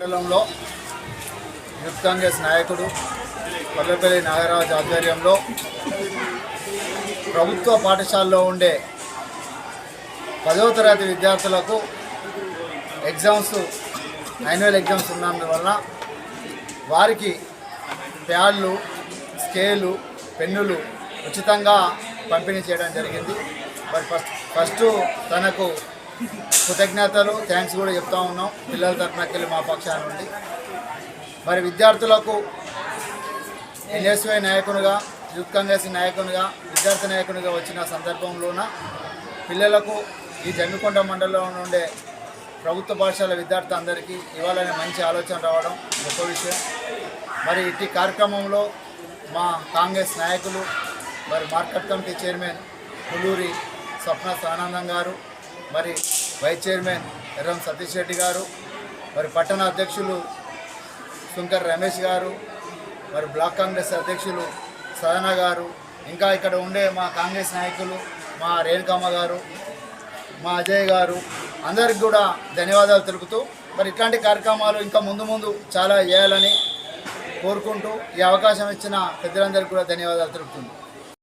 మండలంలో యూత్ కాంగ్రెస్ నాయకుడు పల్లెపల్లి నాగరాజు ఆధ్వర్యంలో ప్రభుత్వ పాఠశాలలో ఉండే పదవ తరగతి విద్యార్థులకు ఎగ్జామ్స్ యాన్యువల్ ఎగ్జామ్స్ ఉన్నందువలన వారికి ప్యాడ్లు స్కేలు పెన్నులు ఉచితంగా పంపిణీ చేయడం జరిగింది. మరి ఫస్ట్ ఫస్ట్ తనకు కృతజ్ఞతలు థ్యాంక్స్ కూడా చెప్తా ఉన్నాం. పిల్లల తరఫునకెళ్ళి మా పక్షాన నుండి మరి విద్యార్థులకు ఎన్ఎస్వై నాయకునిగా యూత్ కాంగ్రెస్ నాయకునిగా విద్యార్థి నాయకునిగా వచ్చిన సందర్భంలోన పిల్లలకు ఈ జమ్మికొండ మండలంలో ఉండే ప్రభుత్వ పాఠశాల విద్యార్థి అందరికీ ఇవ్వాలనే మంచి ఆలోచన రావడం గొప్ప విషయం. మరి ఇట్టి కార్యక్రమంలో మా కాంగ్రెస్ నాయకులు మరి market committee chairman Puluri Swapna Sanandam గారు మరి వైస్ చైర్మన్ ఎర్రం సతీష్ రెడ్డి గారు మరి పట్టణ అధ్యక్షులు శంకర్ రమేష్ గారు మరి బ్లాక్ కాంగ్రెస్ అధ్యక్షులు సదన గారు ఇంకా ఇక్కడ ఉండే మా కాంగ్రెస్ నాయకులు మా రేణుకమ్మ గారు మా అజయ్ గారు అందరికి కూడా ధన్యవాదాలు తెలుపుతూ మరి ఇట్లాంటి కార్యక్రమాలు ఇంకా ముందు ముందు చాలా చేయాలని కోరుకుంటూ ఈ అవకాశం ఇచ్చిన పెద్దలందరికీ కూడా ధన్యవాదాలు తెలుపుతుంది